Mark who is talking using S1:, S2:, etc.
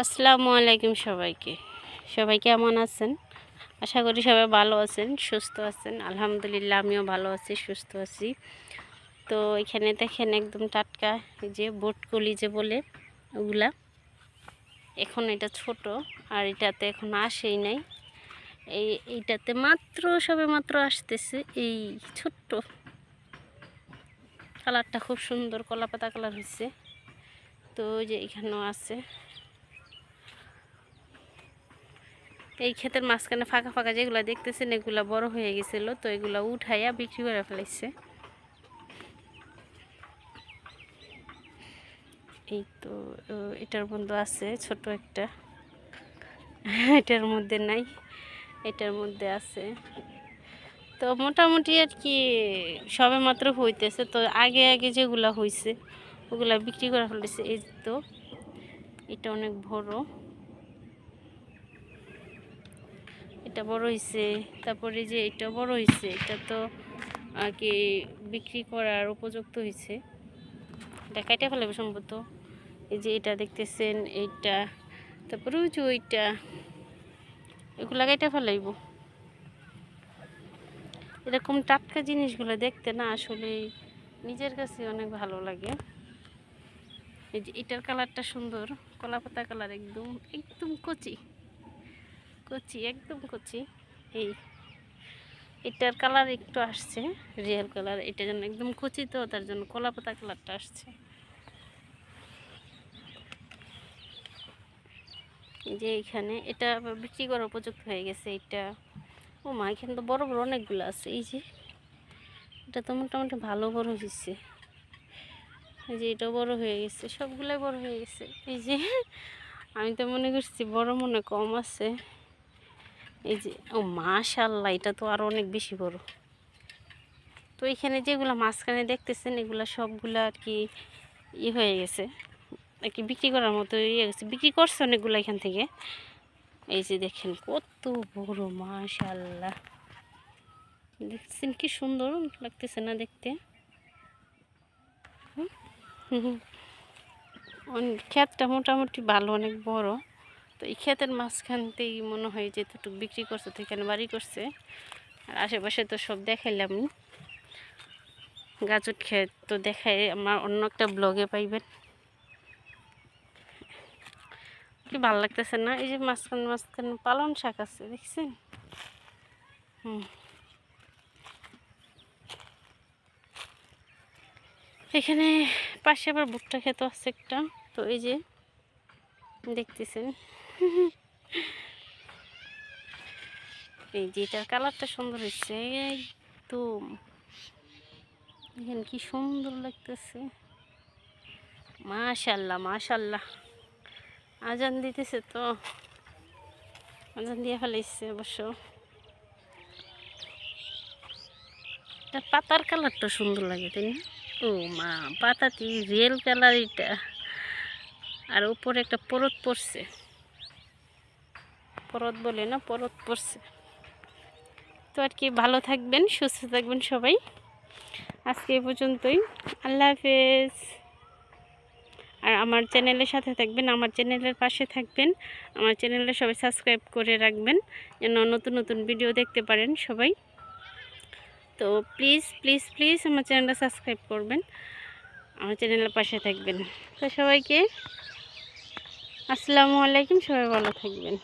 S1: আসসালামু আলাইকুম সবাইকে। সবাই কেমন আছেন? আশা করি সবাই ভালো আছেন, সুস্থ আছেন। আলহামদুলিল্লাহ, আমিও ভালো আছি, সুস্থ আছি। তো এখানে দেখেন একদম টাটকা এই যে বোটকলি যে বলে ওগুলা। এখন এটা ছোট আর এটাতে এখন আসেই নাই। এই এইটাতে মাত্র সবে মাত্র আসতেছে এই ছোট্ট। কালারটা খুব সুন্দর কলা পাতা কালার হয়েছে তো যে এখানেও আছে। এই ক্ষেতের মাঝখানে ফাঁকা ফাঁকা যেগুলো দেখতেছেন, এগুলা বড় হয়ে গেছিল, তো এগুলা উঠাইয়া বিক্রি করে ফেলাইছে। এই তো এটার মধ্যে আছে ছোট একটা। এটার মধ্যে নাই, এটার মধ্যে আছে। তো মোটামুটি আর কি, সবে মাত্র হইতেছে, তো আগে আগে যেগুলা হইছে, ওগুলা বিক্রি করা ফেলেছে এই তো, এটা অনেক বড়। এটা বড় হয়েছে তারপরে যে এটা বড় হয়েছে এটা তো আর কি বিক্রি করার উপযুক্ত হয়েছে এটা কাইটা ফেলাবে সম্ভবত। এই যে এটা দেখতেছেন, এইটা, তারপরে ওই যে ওইটা, এগুলা কাইটা ফেলাইব। এরকম টাটকা জিনিসগুলো দেখতে না আসলে নিজের কাছে অনেক ভালো লাগে। এই যে এটার কালারটা সুন্দর কলা পাতা কালার একদম একদম কচি। কচি একদম কচি এই, এটার কালার একটু আসছে রিয়েল কালার এটা যেন একদম কচি তো, তার জন্য কলা পাতা কালারটা আসছে। যে এখানে এটা বিক্রি করার উপযুক্ত হয়ে গেছে এটা ও মা, এখানে তো বড় বড় অনেকগুলো আছে, এই যে, এটা তো মোটামুটি ভালো বড় হয়েছে। এই যে এটা বড় হয়ে গেছে, সবগুলোই বড় হয়ে গেছে। এই যে, আমি তো মনে করছি বড় মনে কম আছে। এই যে, ও মাশাল্লাহ, এটা তো আরও অনেক বেশি বড়। তো এখানে যেগুলো মাঝখানে দেখতেছেন, এগুলো সবগুলো আর কি ই হয়ে গেছে। আর কি বিক্রি করার মতো ইয়ে গেছে। বিক্রি করছে অনেকগুলো এখান থেকে। এই যে দেখেন, কত বড়, মাশাল্লাহ। দেখছেন কি সুন্দর লাগতেছে না দেখতে? ক্ষেতটা মোটামুটি ভালো, অনেক বড়। তো এই ক্ষেতের মাঝখানতেই মনে হয় যে এতটুকু বিক্রি করছে, তো এখানে বাড়ি করছে। আর আশেপাশে তো সব দেখাইলামই। গাজর ক্ষেত তো দেখাই, আমার অন্য একটা ব্লগে পাইবেন। কি ভালো লাগতেছে না? এই যে মাঝখান, মাঝখানে পালন শাক আছে, দেখছেন? হুম। এখানে পাশে আবার ভুট্টা ক্ষেত আছে একটা, তো এই যে দেখতেছেন। এই যে এটার কালারটা সুন্দর হচ্ছে একদম। এখানে কি সুন্দর লাগতেছে। মাশাল্লাহ মাশাল্লাহ। আজান দিতেছে তো। আজান দিয়ে ফেলাইছে অবশ্য। এটা পাতার কালারটা সুন্দর লাগে, তাই না? ও মা, পাতাটি রিয়েল কালার এটা। আর উপরে একটা পরত পড়ছে। পরত বলে না, পরত পড়ছে। তো আর কি, ভালো থাকবেন, সুস্থ থাকবেন সবাই। আজকে এ পর্যন্তই। আল্লাহ হাফেজ। আর আমার চ্যানেলের সাথে থাকবেন, আমার চ্যানেলের পাশে থাকবেন, আমার চ্যানেলটা সবাই সাবস্ক্রাইব করে রাখবেন, যেন নতুন নতুন ভিডিও দেখতে পারেন সবাই। তো প্লিজ প্লিজ প্লিজ আমার চ্যানেলটা সাবস্ক্রাইব করবেন, আমার চ্যানেলের পাশে থাকবেন। তো সবাইকে আসসালামু আলাইকুম, সবাই ভালো থাকবেন।